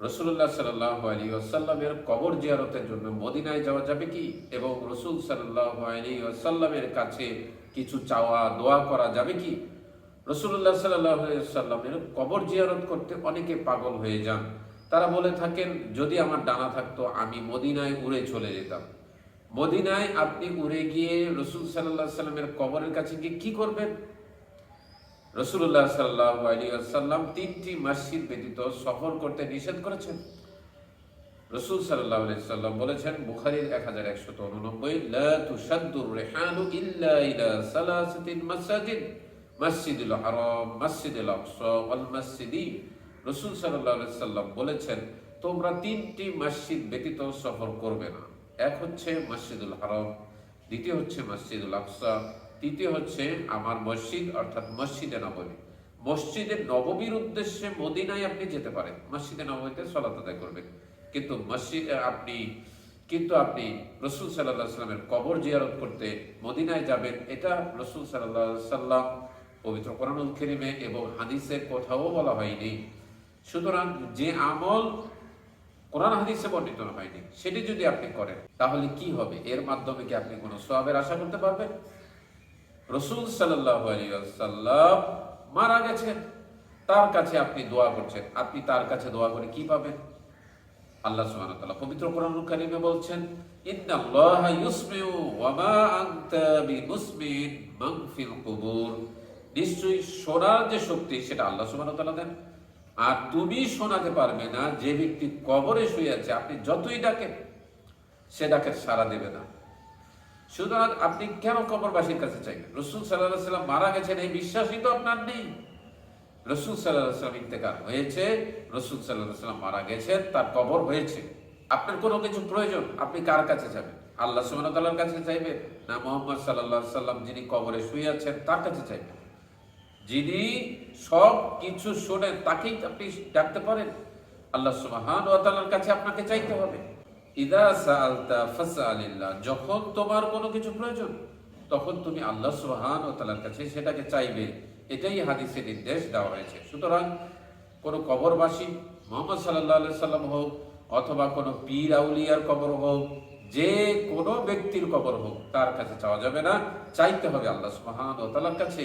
রসুল্লাহ সাল্লাহ আলী আসাল্লামের কবর জিয়ারতের জন্য মদিনায় যাওয়া যাবে কি? এবং রসুল সাল্লাহ আলী আসাল্লামের কাছে কিছু চাওয়া, দোয়া করা যাবে কি? রসুল্লাহ সাল্লাহ সাল্লামের কবর জিয়ারত করতে অনেকে পাগল হয়ে যান। তারা বলে থাকেন, যদি আমার ডানা থাকতো, আমি মদিনায় উড়ে চলে যেতাম। মদিনায় আপনি উড়ে গিয়ে রসুল সাল্লাহ সাল্লামের কবরের কাছে গিয়ে কি করবেন? রসুল্লাহ সাল্লাহ আলী আসাল্লাম তিনটি মসজিদ ব্যতীত সফর করতে নিষেধ করেছেন। রসুল সাল্লাম বলেছেন, বুখারির এক হাজার একশত উননব্বই মসজিদুল হারাম, মসজিদুল মসজিদি। রসুল সাল্লাম বলেছেন, তোমরা তিনটি মসজিদ ব্যতীত সফর করবে না। এক হচ্ছে মসজিদুল হারাম, দ্বিতীয় হচ্ছে মসজিদুল আকসা তৃতীয় হচ্ছে আমার মসজিদ, অর্থাৎ মসজিদে নবমী। মসজিদে নবমীর উদ্দেশ্যে মদিনায় আপনি যেতে পারেন। মসজিদে নবমীতে সলাত আদায় করবেন। কিন্তু মসজিদ আপনি, কিন্তু আপনি রসুল সাল্লাহ সাল্লামের কবর জিয়ারত করতে মদিনায় যাবেন, এটা রসুল সাল্লাহ সাল্লাম পবিত্র কোরআনুল খেরিমে এবং হাদিসে কোথাও বলা হয়নি। সুতরাং যে আমল কোরআন হাদিসে বর্ণিত হয়নি, সেটি যদি আপনি করেন, তাহলে কি হবে? এর মাধ্যমে কি আপনি কোনো সোয়াবের আশা করতে পারবেন? রসুল সাল্লাহ সাল্লাম মারা গেছেন। তার কাছে আপনি দোয়া করছেন। আপনি তার কাছে দোয়া করে কি পাবেন? আল্লাহ সুবহানাহু ওয়া পবিত্র কোরআনুল কারীমে বলছেন, ইন্নাল্লাহা ইউসমিউ ওয়া নিশ্চয়ই শোনার যে শক্তি, সেটা আল্লাহ সুবহানাহু ওয়া দেন। আর তুমি শোনাতে পারবে না, যে ব্যক্তি কবরে শুয়ে আছে, আপনি যতই ডাকেন, সে ডাকে সাড়া দেবে না। সুতরাং আপনি কেন কবরবাসীর কাছে চাইবেন রসুল সাল্লাহ সাল্লাম মারা গেছেন এই বিশ্বাসই তো আপনার নেই। রসুল সাল্লাহ সাল্লাম ইন্তেকাল হয়েছে, রসুল সাল্লাহ সাল্লাম মারা গেছেন, তার কবর হয়েছে। আপনার কোনো কিছু প্রয়োজন? আপনি কার কাছে যাবেন? আল্লাহ সুবাহর কাছে চাইবেন? না মোহাম্মদ সাল্লাহ সাল্লাম যিনি কবরে শুয়ে আছেন, তার কাছে চাইবেন? যিনি সব কিছু শোনেন, তাকেই আপনি ডাকতে পারেন। আল্লাহ সুবহান ওয়া তাআলার কাছে আপনাকে চাইতে হবে। ইদা যখন তোমার কোনো কিছু প্রয়োজন, তখন তুমি আল্লাহ সুবহান ও তালার কাছে সেটাকে চাইবে। এটাই হাদিসে নির্দেশ দেওয়া হয়েছে। সুতরাং কোনো কবরবাসী মোহাম্মদ সাল্লাহ সাল্লাম হোক অথবা কোনো পীর আউলিয়ার কবর হোক, যে কোনো ব্যক্তির কবর হোক, তার কাছে চাওয়া যাবে না। চাইতে হবে আল্লাহ সুবহান ও তালার কাছে